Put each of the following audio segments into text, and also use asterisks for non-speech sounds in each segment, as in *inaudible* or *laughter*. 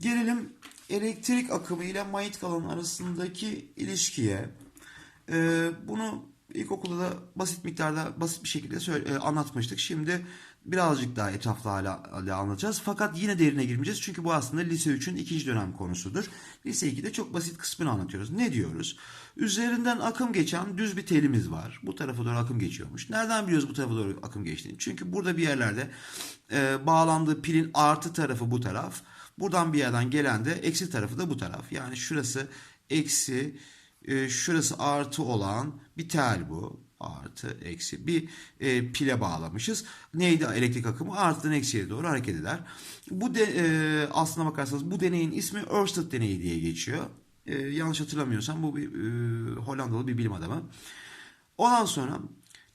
Gelelim elektrik akımı ile manyetik alan arasındaki ilişkiye. Ee, bunu ilkokulda da basit miktarda basit bir şekilde e, anlatmıştık. Şimdi birazcık daha etraflı hale, hale anlatacağız. Fakat yine derine girmeyeceğiz. Çünkü bu aslında lise 3'ün ikinci dönem konusudur. Lise 2'de çok basit kısmını anlatıyoruz. Ne diyoruz? Üzerinden akım geçen düz bir telimiz var. Bu tarafa doğru akım geçiyormuş. Nereden biliyoruz bu tarafa doğru akım geçtiğini? Çünkü burada bir yerlerde e, bağlandığı pilin artı tarafı bu taraf. Buradan bir yerden gelen de eksi tarafı da bu taraf. Yani şurası eksi, e, şurası artı olan bir tel bu. Artı, eksi. Bir e, pile bağlamışız. Neydi elektrik akımı? Artıdan eksiye doğru hareket eder. Bu de, e, aslına bakarsanız bu deneyin ismi Ørsted deneyi diye geçiyor. E, yanlış hatırlamıyorsam bu bir e, Hollandalı bir bilim adamı. Ondan sonra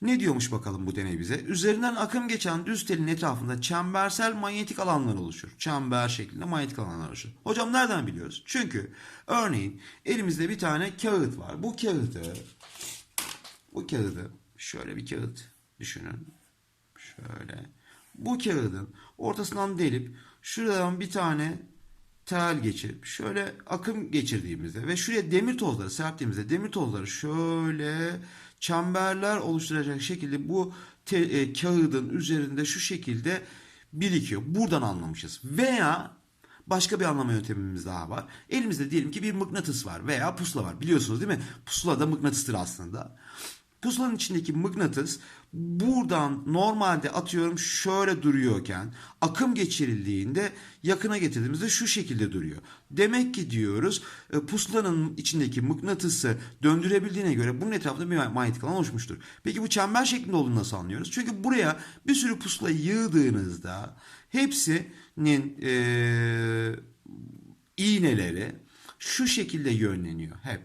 ne diyormuş bakalım bu deney bize? Üzerinden akım geçen düz telin etrafında çembersel manyetik alanlar oluşur. Çember şeklinde manyetik alanlar oluşur. Hocam nereden biliyoruz? Çünkü örneğin elimizde bir tane kağıt var. Bu kağıdı bu kağıdı şöyle bir kağıt düşünün. Şöyle. Bu kağıdın ortasından delip şuradan bir tane tel geçirip şöyle akım geçirdiğimizde ve şuraya demir tozları serptiğimizde demir tozları şöyle çemberler oluşturacak şekilde bu te- e, kağıdın üzerinde şu şekilde birikiyor. Buradan anlamışız. Veya başka bir anlama yöntemimiz daha var. Elimizde diyelim ki bir mıknatıs var veya pusula var. Biliyorsunuz değil mi? Pusula da mıknatıstır aslında. Pusulanın içindeki mıknatıs buradan normalde atıyorum şöyle duruyorken akım geçirildiğinde yakına getirdiğimizde şu şekilde duruyor. Demek ki diyoruz e, pusulanın içindeki mıknatısı döndürebildiğine göre bunun etrafında bir manyetik alan oluşmuştur. Peki bu çember şeklinde olduğunu nasıl anlıyoruz? Çünkü buraya bir sürü pusula yığdığınızda hepsinin e, iğneleri şu şekilde yönleniyor hep.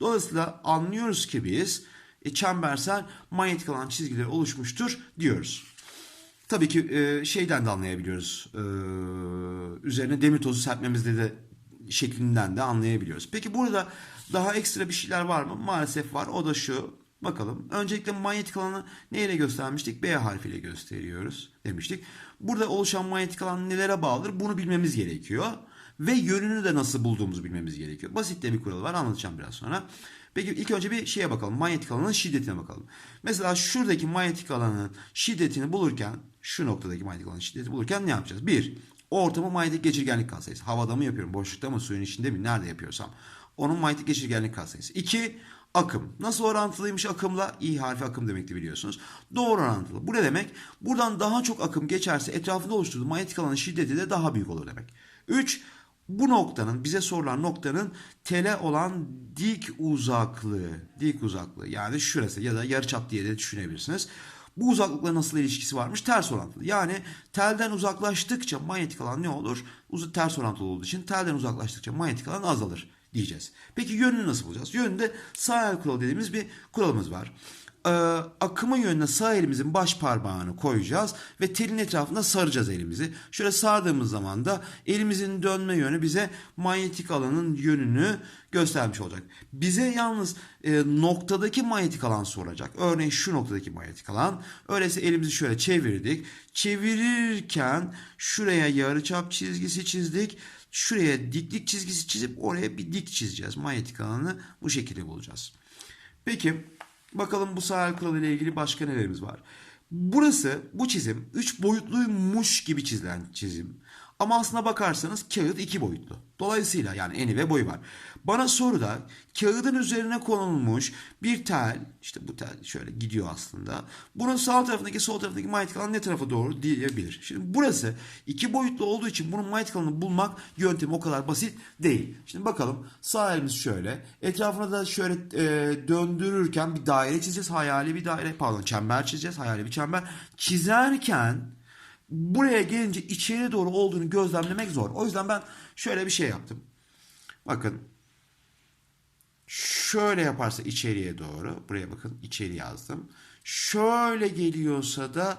Dolayısıyla anlıyoruz ki biz e, çembersel manyetik alan çizgileri oluşmuştur diyoruz. Tabii ki e, şeyden de anlayabiliyoruz. E, üzerine demir tozu serpmemizde de şeklinden de anlayabiliyoruz. Peki burada daha ekstra bir şeyler var mı? Maalesef var. O da şu. Bakalım. Öncelikle manyetik alanı neyle göstermiştik? B harfiyle gösteriyoruz demiştik. Burada oluşan manyetik alan nelere bağlıdır? Bunu bilmemiz gerekiyor. Ve yönünü de nasıl bulduğumuzu bilmemiz gerekiyor. Basit de bir kural var. Anlatacağım biraz sonra. Peki ilk önce bir şeye bakalım. Manyetik alanın şiddetine bakalım. Mesela şuradaki manyetik alanın şiddetini bulurken, şu noktadaki manyetik alanın şiddeti bulurken ne yapacağız? Bir, ortamı manyetik geçirgenlik katsayısı. Havada mı yapıyorum, boşlukta mı, suyun içinde mi, nerede yapıyorsam. Onun manyetik geçirgenlik katsayısı. İki, akım. Nasıl orantılıymış akımla? İ harfi akım demekti biliyorsunuz. Doğru orantılı. Bu ne demek? Buradan daha çok akım geçerse etrafında oluşturduğu manyetik alanın şiddeti de daha büyük olur demek. Üç, bu noktanın bize sorulan noktanın tele olan dik uzaklığı, dik uzaklığı yani şurası ya da yarıçap diye de düşünebilirsiniz. Bu uzaklıkla nasıl ilişkisi varmış? Ters orantılı. Yani telden uzaklaştıkça manyetik alan ne olur? Uz ters orantılı olduğu için telden uzaklaştıkça manyetik alan azalır diyeceğiz. Peki yönünü nasıl bulacağız? Yönünde sağ el kuralı dediğimiz bir kuralımız var. Ee, akımın yönüne sağ elimizin baş parmağını koyacağız ve telin etrafında saracağız elimizi. Şöyle sardığımız zaman da elimizin dönme yönü bize manyetik alanın yönünü göstermiş olacak. Bize yalnız e, noktadaki manyetik alan soracak. Örneğin şu noktadaki manyetik alan. Öyleyse elimizi şöyle çevirdik. Çevirirken şuraya yarıçap çizgisi çizdik. Şuraya diklik çizgisi çizip oraya bir dik çizeceğiz. Manyetik alanı bu şekilde bulacağız. Peki bakalım bu sahil kuralı ile ilgili başka nelerimiz var. Burası bu çizim 3 boyutluymuş gibi çizilen çizim. Ama aslına bakarsanız kağıt 2 boyutlu. Dolayısıyla yani eni ve boyu var. Bana soruda kağıdın üzerine konulmuş bir tel, işte bu tel şöyle gidiyor aslında. Bunun sağ tarafındaki sol tarafındaki manyetik alan ne tarafa doğru diyebilir. Şimdi burası iki boyutlu olduğu için bunun manyetik alanını bulmak yöntemi o kadar basit değil. Şimdi bakalım sağ elimiz şöyle. Etrafına da şöyle e, döndürürken bir daire çizeceğiz. Hayali bir daire pardon çember çizeceğiz. Hayali bir çember. Çizerken buraya gelince içeri doğru olduğunu gözlemlemek zor. O yüzden ben şöyle bir şey yaptım. Bakın şöyle yaparsa içeriye doğru buraya bakın içeri yazdım. Şöyle geliyorsa da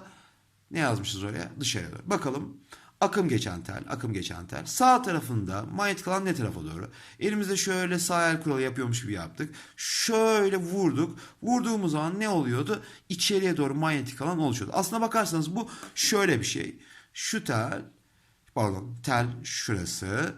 ne yazmışız oraya? Dışarıya doğru. Bakalım akım geçen tel, akım geçen tel. Sağ tarafında manyetik alan ne tarafa doğru? Elimizde şöyle sağ el kuralı yapıyormuş gibi yaptık. Şöyle vurduk. Vurduğumuz zaman ne oluyordu? İçeriye doğru manyetik alan oluşuyordu. Aslına bakarsanız bu şöyle bir şey. Şu tel, pardon tel şurası.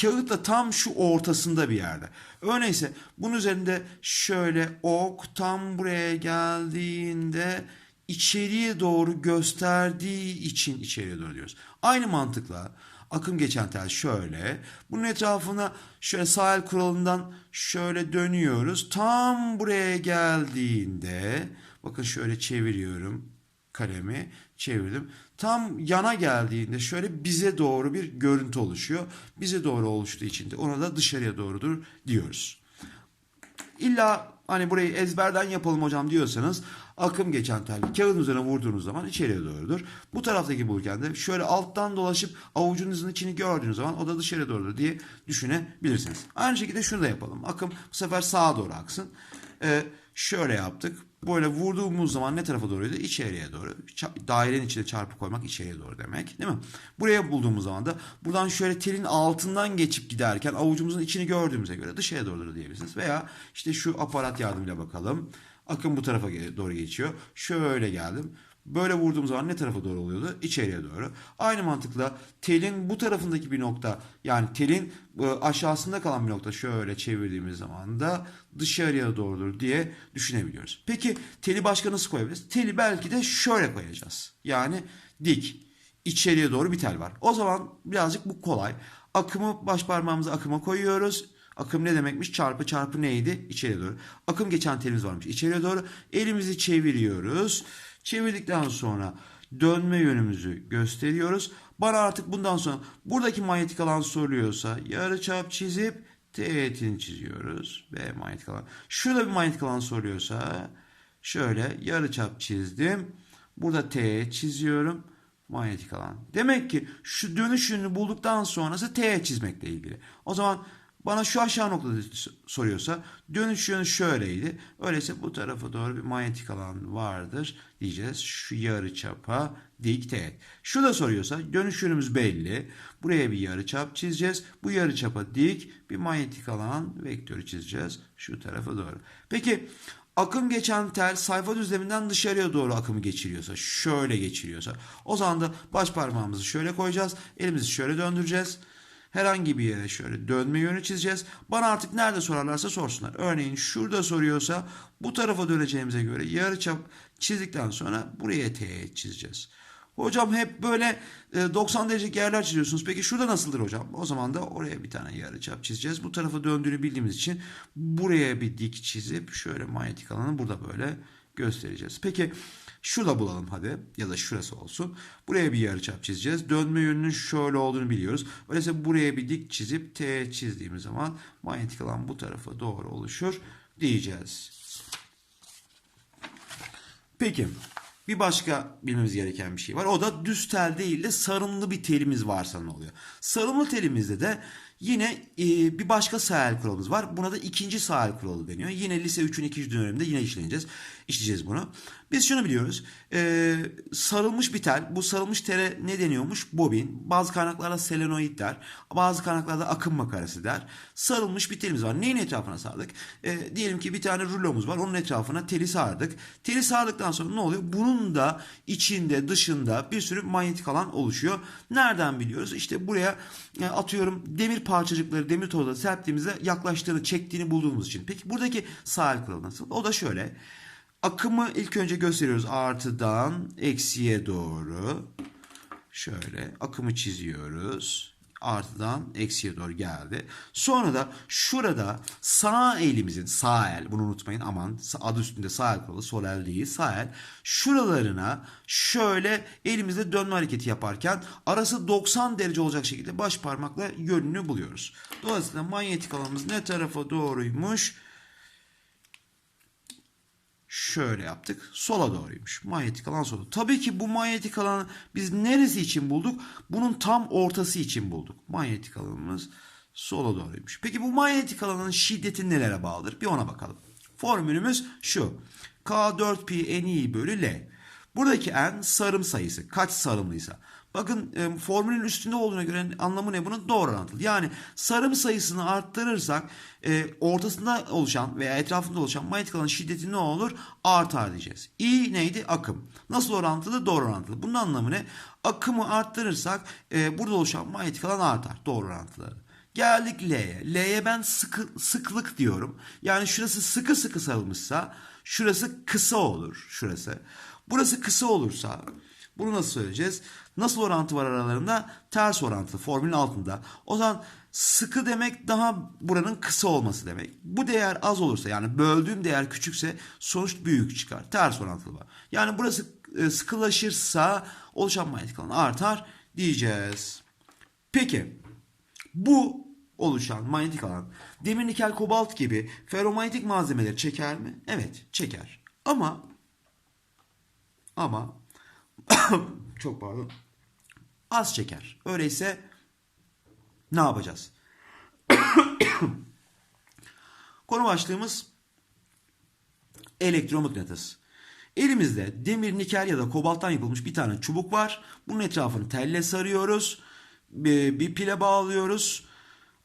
kağıtla tam şu ortasında bir yerde. Öyleyse bunun üzerinde şöyle ok tam buraya geldiğinde içeriye doğru gösterdiği için içeriye doğru diyoruz. Aynı mantıkla akım geçen tel şöyle. Bunun etrafına şöyle sahil kuralından şöyle dönüyoruz. Tam buraya geldiğinde bakın şöyle çeviriyorum kalemi çevirdim. Tam yana geldiğinde şöyle bize doğru bir görüntü oluşuyor. Bize doğru oluştuğu için de ona da dışarıya doğrudur diyoruz. İlla hani burayı ezberden yapalım hocam diyorsanız akım geçen tel kağıdın üzerine vurduğunuz zaman içeriye doğrudur. Bu taraftaki bulken de şöyle alttan dolaşıp avucunuzun içini gördüğünüz zaman o da dışarıya doğrudur diye düşünebilirsiniz. Aynı şekilde şunu da yapalım. Akım bu sefer sağa doğru aksın. Ee, şöyle yaptık. Böyle vurduğumuz zaman ne tarafa doğruydu? İçeriye doğru. Dairenin içine çarpı koymak içeriye doğru demek. Değil mi? Buraya bulduğumuz zaman da buradan şöyle telin altından geçip giderken avucumuzun içini gördüğümüze göre dışarıya doğrudur diyebilirsiniz. Veya işte şu aparat yardımıyla bakalım. Akım bu tarafa doğru geçiyor. Şöyle geldim. Böyle vurduğum zaman ne tarafa doğru oluyordu? İçeriye doğru. Aynı mantıkla telin bu tarafındaki bir nokta yani telin e, aşağısında kalan bir nokta şöyle çevirdiğimiz zaman da dışarıya doğrudur diye düşünebiliyoruz. Peki teli başka nasıl koyabiliriz? Teli belki de şöyle koyacağız. Yani dik. içeriye doğru bir tel var. O zaman birazcık bu kolay. Akımı baş parmağımızı akıma koyuyoruz. Akım ne demekmiş? Çarpı çarpı neydi? İçeriye doğru. Akım geçen telimiz varmış. İçeriye doğru. Elimizi çeviriyoruz. Çevirdikten sonra dönme yönümüzü gösteriyoruz. Bana artık bundan sonra buradaki manyetik alan soruluyorsa yarıçap çizip teğetini çiziyoruz. Ve manyetik alan. Şurada bir manyetik alan soruyorsa şöyle yarıçap çizdim. Burada teğet çiziyorum. Manyetik alan. Demek ki şu dönüş yönünü bulduktan sonrası teğet çizmekle ilgili. O zaman bana şu aşağı noktada soruyorsa dönüş yönü şöyleydi. Öyleyse bu tarafa doğru bir manyetik alan vardır diyeceğiz. Şu yarı çapa dik teğet. Şu da soruyorsa dönüş yönümüz belli. Buraya bir yarı çap çizeceğiz. Bu yarı çapa dik bir manyetik alan vektörü çizeceğiz şu tarafa doğru. Peki akım geçen tel sayfa düzleminden dışarıya doğru akımı geçiriyorsa, şöyle geçiriyorsa o zaman da baş parmağımızı şöyle koyacağız. Elimizi şöyle döndüreceğiz. Herhangi bir yere şöyle dönme yönü çizeceğiz. Bana artık nerede sorarlarsa sorsunlar. Örneğin şurada soruyorsa bu tarafa döneceğimize göre yarıçap çizdikten sonra buraya teğet çizeceğiz. Hocam hep böyle e, 90 derecelik yerler çiziyorsunuz. Peki şurada nasıldır hocam? O zaman da oraya bir tane yarıçap çizeceğiz. Bu tarafa döndüğünü bildiğimiz için buraya bir dik çizip şöyle manyetik alanı burada böyle göstereceğiz. Peki şurada bulalım hadi ya da şurası olsun. Buraya bir yarıçap çizeceğiz. Dönme yönünün şöyle olduğunu biliyoruz. Öyleyse buraya bir dik çizip T çizdiğimiz zaman manyetik alan bu tarafa doğru oluşur diyeceğiz. Peki bir başka bilmemiz gereken bir şey var. O da düz tel değil de sarımlı bir telimiz varsa ne oluyor? Sarımlı telimizde de yine e, bir başka sahil kuralımız var. Buna da ikinci sahil kuralı deniyor. Yine lise 3'ün ikinci döneminde yine işleyeceğiz. İşleyeceğiz bunu. Biz şunu biliyoruz. E, sarılmış bir tel. Bu sarılmış tele ne deniyormuş? Bobin. Bazı kaynaklarda selenoid der. Bazı kaynaklarda akım makarası der. Sarılmış bir telimiz var. Neyin etrafına sardık? E, diyelim ki bir tane rulomuz var. Onun etrafına teli sardık. Teli sardıktan sonra ne oluyor? Bunun da içinde dışında bir sürü manyetik alan oluşuyor. Nereden biliyoruz? İşte buraya e, atıyorum demir parçacıkları demir tozları serptiğimizde yaklaştığını, çektiğini bulduğumuz için. Peki buradaki sahil kuralı nasıl? O da şöyle. Akımı ilk önce gösteriyoruz artıdan eksiye doğru. Şöyle akımı çiziyoruz. Artıdan eksiye doğru geldi. Sonra da şurada sağ elimizin sağ el bunu unutmayın aman adı üstünde sağ el kolu sol el değil sağ el. Şuralarına şöyle elimizde dönme hareketi yaparken arası 90 derece olacak şekilde baş parmakla yönünü buluyoruz. Dolayısıyla manyetik alanımız ne tarafa doğruymuş? Şöyle yaptık. Sola doğruymuş. Manyetik alan sola. Tabii ki bu manyetik alanı biz neresi için bulduk? Bunun tam ortası için bulduk. Manyetik alanımız sola doğruymuş. Peki bu manyetik alanın şiddeti nelere bağlıdır? Bir ona bakalım. Formülümüz şu. K4pi ni bölü L. Buradaki n sarım sayısı. Kaç sarımlıysa. Bakın e, formülün üstünde olduğuna göre anlamı ne bunun? Doğru orantılı. Yani sarım sayısını arttırırsak e, ortasında oluşan veya etrafında oluşan manyetik alanın şiddeti ne olur? Artar diyeceğiz. I neydi? Akım. Nasıl orantılı? Doğru orantılı. Bunun anlamı ne? Akımı arttırırsak e, burada oluşan manyetik alan artar. Doğru orantılı. Geldik L'ye. L'ye ben sıkı, sıklık diyorum. Yani şurası sıkı sıkı sarılmışsa şurası kısa olur. Şurası. Burası kısa olursa bunu nasıl söyleyeceğiz? Nasıl orantı var aralarında? Ters orantı formülün altında. O zaman sıkı demek daha buranın kısa olması demek. Bu değer az olursa yani böldüğüm değer küçükse sonuç büyük çıkar. Ters orantılı var. Yani burası e, sıkılaşırsa oluşan manyetik alan artar diyeceğiz. Peki bu oluşan manyetik alan demir nikel kobalt gibi ferromanyetik malzemeleri çeker mi? Evet çeker. Ama ama *coughs* çok pardon az çeker. Öyleyse ne yapacağız? *coughs* Konu başlığımız elektromıknatıs. Elimizde demir, nikel ya da kobalttan yapılmış bir tane çubuk var. Bunun etrafını telle sarıyoruz. Bir pile bağlıyoruz.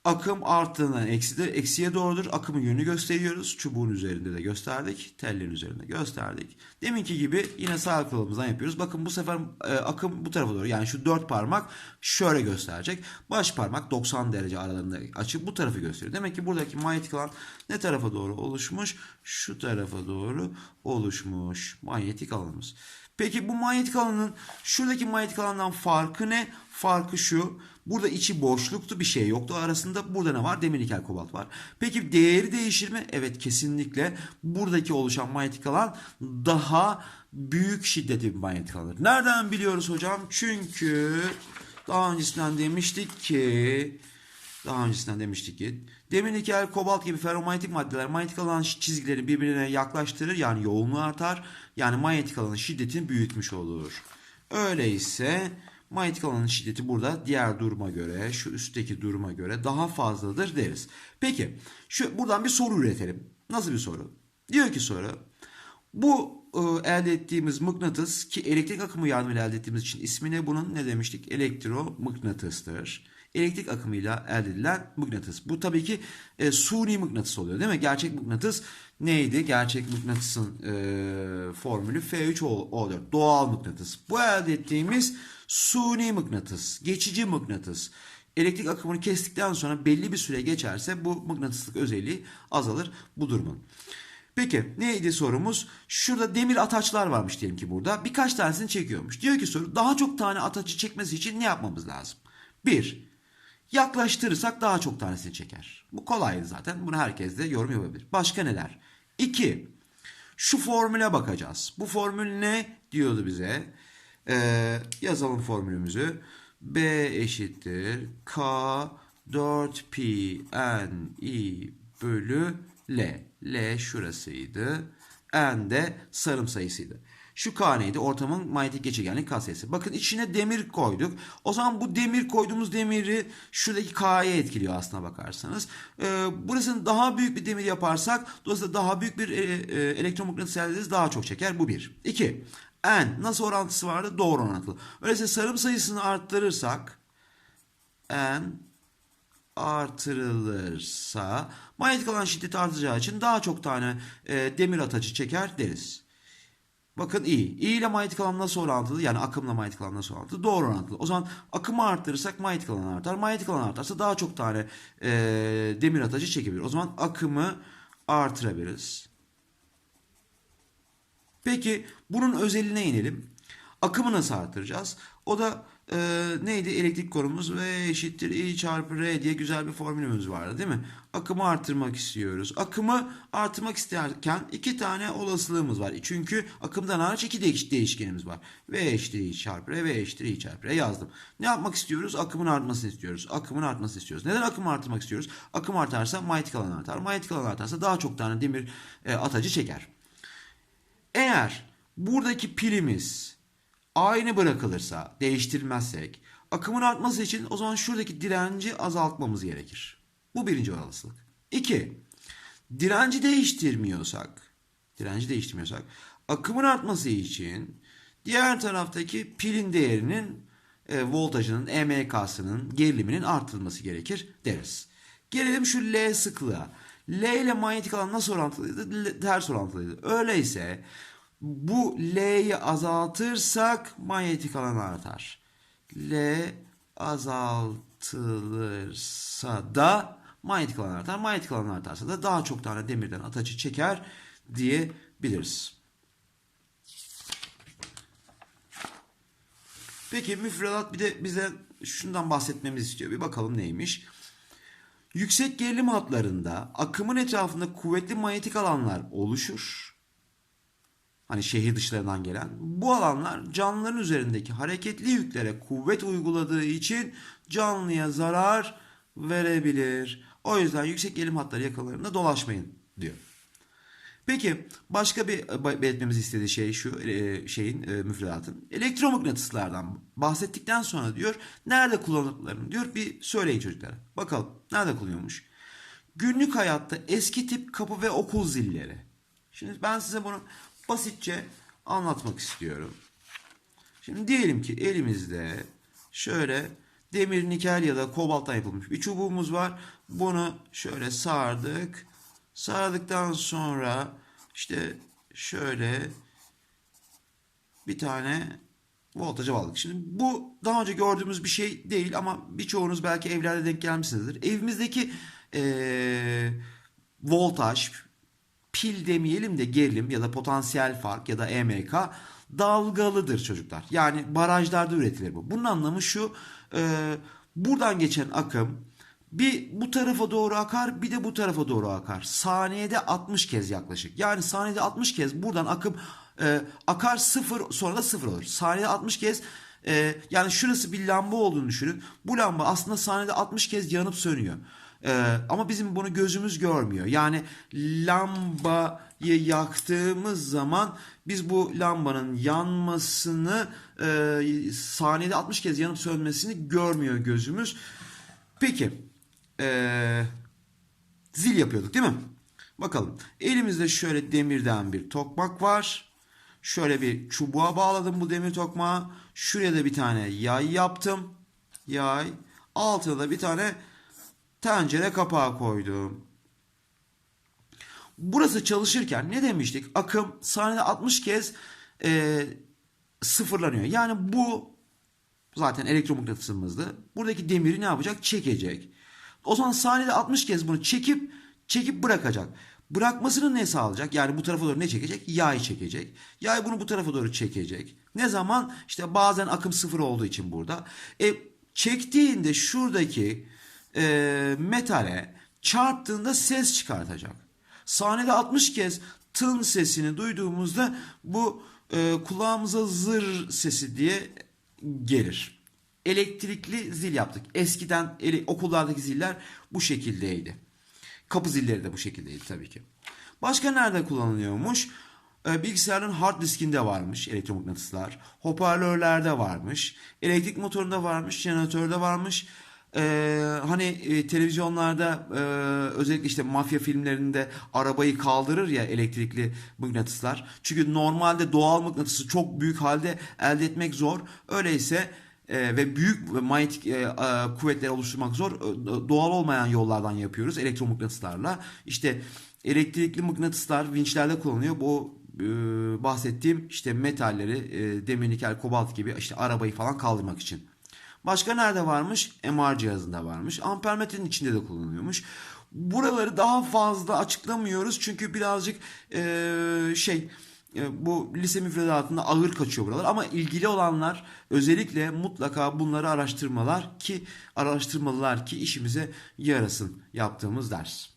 Akım arttığından eksidir, eksiye doğrudur. Akımın yönünü gösteriyoruz. Çubuğun üzerinde de gösterdik. Tellerin üzerinde gösterdik. Deminki gibi yine sağ kılımızdan yapıyoruz. Bakın bu sefer e, akım bu tarafa doğru. Yani şu dört parmak şöyle gösterecek. Baş parmak 90 derece aralarında açıp bu tarafı gösteriyor. Demek ki buradaki manyetik alan ne tarafa doğru oluşmuş? Şu tarafa doğru oluşmuş manyetik alanımız. Peki bu manyetik alanın şuradaki manyetik alandan farkı ne? Farkı şu. Burada içi boşluktu bir şey yoktu arasında. Burada ne var? Demir nikel kobalt var. Peki değeri değişir mi? Evet kesinlikle. Buradaki oluşan manyetik alan daha büyük şiddetli bir manyetik alandır. Nereden biliyoruz hocam? Çünkü daha öncesinden demiştik ki daha öncesinden demiştik ki demir nikel kobalt gibi ferromanyetik maddeler manyetik alan çizgileri birbirine yaklaştırır yani yoğunluğu artar. Yani manyetik alanın şiddetini büyütmüş olur. Öyleyse manyetik alanın şiddeti burada diğer duruma göre, şu üstteki duruma göre daha fazladır deriz. Peki, şu buradan bir soru üretelim. Nasıl bir soru? Diyor ki soru, bu e, elde ettiğimiz mıknatıs ki elektrik akımı yardımıyla elde ettiğimiz için ismi ne bunun? Ne demiştik? Elektromıknatıstır. Elektrik akımıyla elde edilen mıknatıs. Bu tabii ki e, suni mıknatıs oluyor değil mi? Gerçek mıknatıs neydi? Gerçek mıknatısın e, formülü F3O4 doğal mıknatıs. Bu elde ettiğimiz suni mıknatıs, geçici mıknatıs. Elektrik akımını kestikten sonra belli bir süre geçerse bu mıknatıslık özelliği azalır bu durumun. Peki neydi sorumuz? Şurada demir ataçlar varmış diyelim ki burada. Birkaç tanesini çekiyormuş. Diyor ki soru daha çok tane ataçı çekmesi için ne yapmamız lazım? Bir, yaklaştırırsak daha çok tanesini çeker. Bu kolaydı zaten. Bunu herkes de yorum yapabilir. Başka neler? İki, şu formüle bakacağız. Bu formül ne diyordu bize? Ee, yazalım formülümüzü. B eşittir K 4 pi n i bölü L. L şurasıydı. N de sarım sayısıydı. Şu K neydi? Ortamın manyetik geçirgenlik katsayısı. Bakın içine demir koyduk. O zaman bu demir koyduğumuz demiri şuradaki K'ya etkiliyor aslına bakarsanız. Ee, burasını daha büyük bir demir yaparsak dolayısıyla daha büyük bir e, e, elektromıknatıs. Daha çok çeker. Bu bir. İki. N nasıl orantısı vardı? Doğru orantılı. Öyleyse sarım sayısını arttırırsak N artırılırsa manyetik alan şiddeti artacağı için daha çok tane e, demir atacı çeker deriz. Bakın i. i ile manyetik alan nasıl orantılı? Yani akımla manyetik alan nasıl orantılı? Doğru orantılı. O zaman akımı arttırırsak manyetik alan artar. Manyetik alan artarsa daha çok tane e, demir atacı çekebilir. O zaman akımı artırabiliriz. Peki bunun özeline inelim. Akımı nasıl artıracağız? O da e, neydi? Elektrik konumuz V eşittir I çarpı R diye güzel bir formülümüz vardı değil mi? Akımı artırmak istiyoruz. Akımı artırmak isterken iki tane olasılığımız var. Çünkü akımdan hariç iki değiş değişkenimiz var. V eşittir I çarpı R, V eşittir I çarpı R yazdım. Ne yapmak istiyoruz? Akımın artmasını istiyoruz. Akımın artmasını istiyoruz. Neden akımı artırmak istiyoruz? Akım artarsa manyetik alan artar. Manyetik alan artarsa daha çok tane demir e, atacı çeker. Eğer buradaki pilimiz aynı bırakılırsa, değiştirilmezsek, akımın artması için o zaman şuradaki direnci azaltmamız gerekir. Bu birinci olasılık. İki, direnci değiştirmiyorsak, direnci değiştirmiyorsak, akımın artması için diğer taraftaki pilin değerinin e, voltajının, EMK'sının, geriliminin artırılması gerekir deriz. Gelelim şu L sıklığa. L ile manyetik alan nasıl orantılıydı? L- ters orantılıydı. Öyleyse bu L'yi azaltırsak manyetik alan artar. L azaltılırsa da manyetik alan artar. Manyetik alan artarsa da daha çok tane demirden ataçı çeker diyebiliriz. Peki müfredat bir de bize şundan bahsetmemizi istiyor. Bir bakalım neymiş. Yüksek gerilim hatlarında akımın etrafında kuvvetli manyetik alanlar oluşur. Hani şehir dışlarından gelen. Bu alanlar canlıların üzerindeki hareketli yüklere kuvvet uyguladığı için canlıya zarar verebilir. O yüzden yüksek gerilim hatları yakalarında dolaşmayın diyor. Peki başka bir e, belirtmemizi istediği şey şu e, şeyin e, müfredatın elektromıknatıslardan bahsettikten sonra diyor nerede kullanıldıklarını diyor bir söyleyin çocuklara. Bakalım nerede kullanıyormuş? Günlük hayatta eski tip kapı ve okul zilleri. Şimdi ben size bunu basitçe anlatmak istiyorum. Şimdi diyelim ki elimizde şöyle demir, nikel ya da kobalttan yapılmış bir çubuğumuz var. Bunu şöyle sardık. Sardıktan sonra işte şöyle bir tane voltaja bağladık. Şimdi bu daha önce gördüğümüz bir şey değil ama birçoğunuz belki evlerde denk gelmişsinizdir. Evimizdeki eee, voltaj, pil demeyelim de gerilim ya da potansiyel fark ya da EMK dalgalıdır çocuklar. Yani barajlarda üretilir bu. Bunun anlamı şu e, buradan geçen akım bir bu tarafa doğru akar bir de bu tarafa doğru akar. Saniyede 60 kez yaklaşık. Yani saniyede 60 kez buradan akım e, akar sıfır sonra da sıfır olur. Saniyede 60 kez e, yani şurası bir lamba olduğunu düşünün. Bu lamba aslında saniyede 60 kez yanıp sönüyor. Ee, ama bizim bunu gözümüz görmüyor. Yani lambayı yaktığımız zaman biz bu lambanın yanmasını e, saniyede 60 kez yanıp sönmesini görmüyor gözümüz. Peki e, zil yapıyorduk değil mi? Bakalım elimizde şöyle demirden bir tokmak var. Şöyle bir çubuğa bağladım bu demir tokmağı. Şuraya da bir tane yay yaptım. Yay. Altına da bir tane tencere kapağı koydum. Burası çalışırken ne demiştik? Akım saniyede 60 kez e, sıfırlanıyor. Yani bu zaten elektromıknatısımızdı. Buradaki demiri ne yapacak? Çekecek. O zaman saniyede 60 kez bunu çekip çekip bırakacak. Bırakmasını ne sağlayacak? Yani bu tarafa doğru ne çekecek? Yay çekecek. Yay bunu bu tarafa doğru çekecek. Ne zaman? İşte bazen akım sıfır olduğu için burada. E, çektiğinde şuradaki e, metale çarptığında ses çıkartacak. Sahnede 60 kez tın sesini duyduğumuzda bu e, kulağımıza zır sesi diye gelir. Elektrikli zil yaptık. Eskiden ele, okullardaki ziller bu şekildeydi. Kapı zilleri de bu şekildeydi tabii ki. Başka nerede kullanılıyormuş? Ee, Bilgisayarın hard diskinde varmış elektromıknatıslar. Hoparlörlerde varmış. Elektrik motorunda varmış. Jeneratörde varmış. Ee, hani e, televizyonlarda e, özellikle işte mafya filmlerinde arabayı kaldırır ya elektrikli mıknatıslar. Çünkü normalde doğal mıknatısı çok büyük halde elde etmek zor. Öyleyse e, ve büyük manyetik e, e, kuvvetleri oluşturmak zor. E, doğal olmayan yollardan yapıyoruz elektromıknatıslarla. İşte elektrikli mıknatıslar vinçlerde kullanılıyor. Bu e, bahsettiğim işte metalleri, e, demir, nikel, kobalt gibi işte arabayı falan kaldırmak için. Başka nerede varmış? MR cihazında varmış. Ampermetrenin içinde de kullanılıyormuş. Buraları daha fazla açıklamıyoruz çünkü birazcık e, şey bu lise müfredatında ağır kaçıyor buralar ama ilgili olanlar özellikle mutlaka bunları araştırmalar ki araştırmalılar ki işimize yarasın yaptığımız ders.